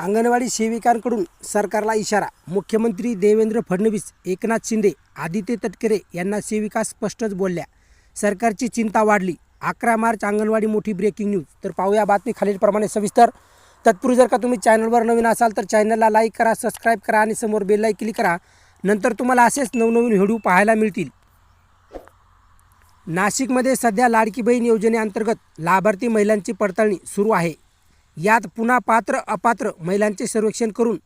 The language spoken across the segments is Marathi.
अंगणवाडी सेविकांकडून सरकारला इशारा. मुख्यमंत्री देवेंद्र फडणवीस एकनाथ शिंदे आदित्य तटकरे यांना सेविका स्पष्टच बोलल्या. सरकारची चिंता वाढली. अकरा मार्च अंगणवाडी मोठी ब्रेकिंग न्यूज तर पाहूया बातमी खालीलप्रमाणे सविस्तर. तत्पूर्वी जर का तुम्ही चॅनलवर नवीन असाल तर चॅनलला लाईक करा सबस्क्राईब करा आणि समोर बेल क्लिक करा. नंतर तुम्हाला असेच नवनवीन व्हिडिओ पाहायला मिळतील. नाशिकमध्ये सध्या लाडकी बहीण योजनेअंतर्गत लाभार्थी महिलांची पडताळणी सुरू आहे. यात पुन्हा पात्र अपात्र महिलांचे सर्वेक्षण करून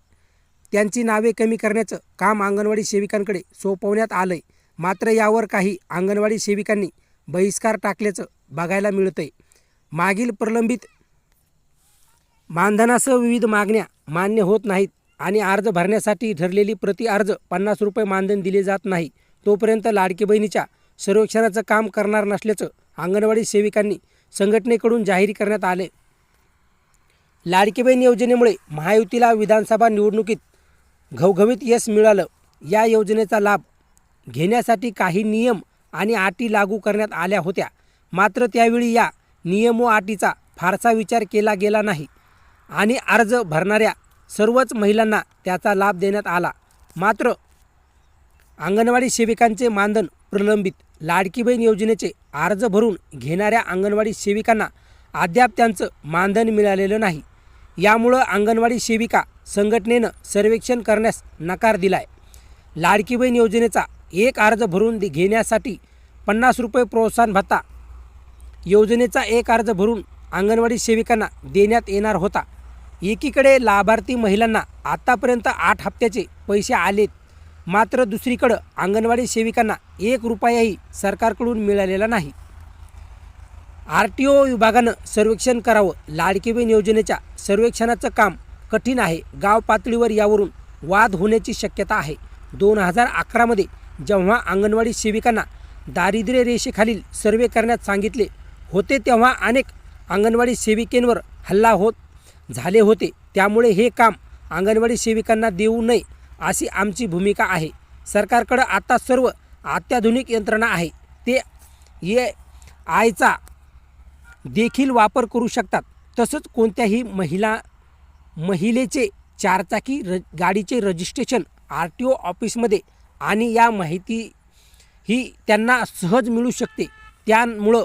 त्यांची नावे कमी करण्याचं काम अंगणवाडी सेविकांकडे सोपवण्यात आलंय. मात्र यावर काही अंगणवाडी सेविकांनी बहिष्कार टाकल्याचं बघायला मिळतंय. मागील प्रलंबित मानधनासह विविध मागण्या मान्य होत नाहीत आणि अर्ज भरण्यासाठी ठरलेली प्रति अर्ज पन्नास रुपये मानधन दिले जात नाही. तोपर्यंत लाडकी बहिणीच्या सर्वेक्षणाचं काम करणार नसल्याचं अंगणवाडी सेविकांनी संघटनेकडून जाहीर करण्यात आले लाडकी बहीण योजनेमुळे महायुतीला विधानसभा निवडणुकीत घवघवीत यश मिळालं. या योजनेचा लाभ घेण्यासाठी काही नियम आणि अटी लागू करण्यात आल्या होत्या. मात्र त्यावेळी या नियम व अटीचा फारसा विचार केला गेला नाही. आणि अर्ज भरणाऱ्या सर्वच महिलांना त्याचा लाभ देण्यात आला. मात्र अंगणवाडी सेविकांचे मानधन प्रलंबित. लाडकी बहीण योजनेचे अर्ज भरून घेणाऱ्या अंगणवाडी सेविकांना अद्याप त्यांचं मानधन मिळालेलं नाही. यामुळं अंगणवाडी सेविका संघटनेनं सर्वेक्षण करण्यास नकार दिलाय. लाडकी बहीण योजनेचा एक अर्ज भरून घेण्यासाठी पन्नास रुपये प्रोत्साहन भत्ता. योजनेचा एक अर्ज भरून अंगणवाडी सेविकांना देण्यात येणार होता. एकीकडे लाभार्थी महिलांना आत्तापर्यंत आठ हप्त्याचे पैसे आलेत. मात्र दुसरीकडं अंगणवाडी सेविकांना एक रुपयाही सरकारकडून मिळालेला नाही. आर टी ओ विभागानं सर्वेक्षण करावं. लाडकी बहीण योजनेच्या सर्वेक्षणाचं काम कठीण आहे. गाव पातळीवर यावरून वाद होण्याची शक्यता आहे. दोन हजार अकरामध्ये जेव्हा अंगणवाडी सेविकांना दारिद्र्य रेषेखालील सर्वे करण्यात सांगितले होते तेव्हा अनेक अंगणवाडी सेविकेंवर हल्ला होत झाले होते. त्यामुळे हे काम अंगणवाडी सेविकांना देऊ नये अशी आमची भूमिका आहे. सरकारकडं आता सर्व अत्याधुनिक यंत्रणा आहे. ते ये आयचा देखील वापर करू शकतात. तसंच कोणत्याही महिला महिलेचे चारचाकी र गाडीचे रजिस्ट्रेशन आर टी ओ ऑफिसमध्ये आणि या माहिती ही त्यांना सहज मिळू शकते. त्यामुळं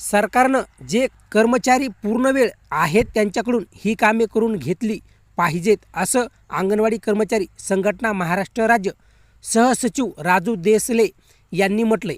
सरकारनं जे कर्मचारी पूर्ण वेळ आहेत त्यांच्याकडून ही कामे करून घेतली पाहिजेत असं अंगणवाडी कर्मचारी संघटना महाराष्ट्र राज्य सहसचिव राजू देसले यांनी म्हटले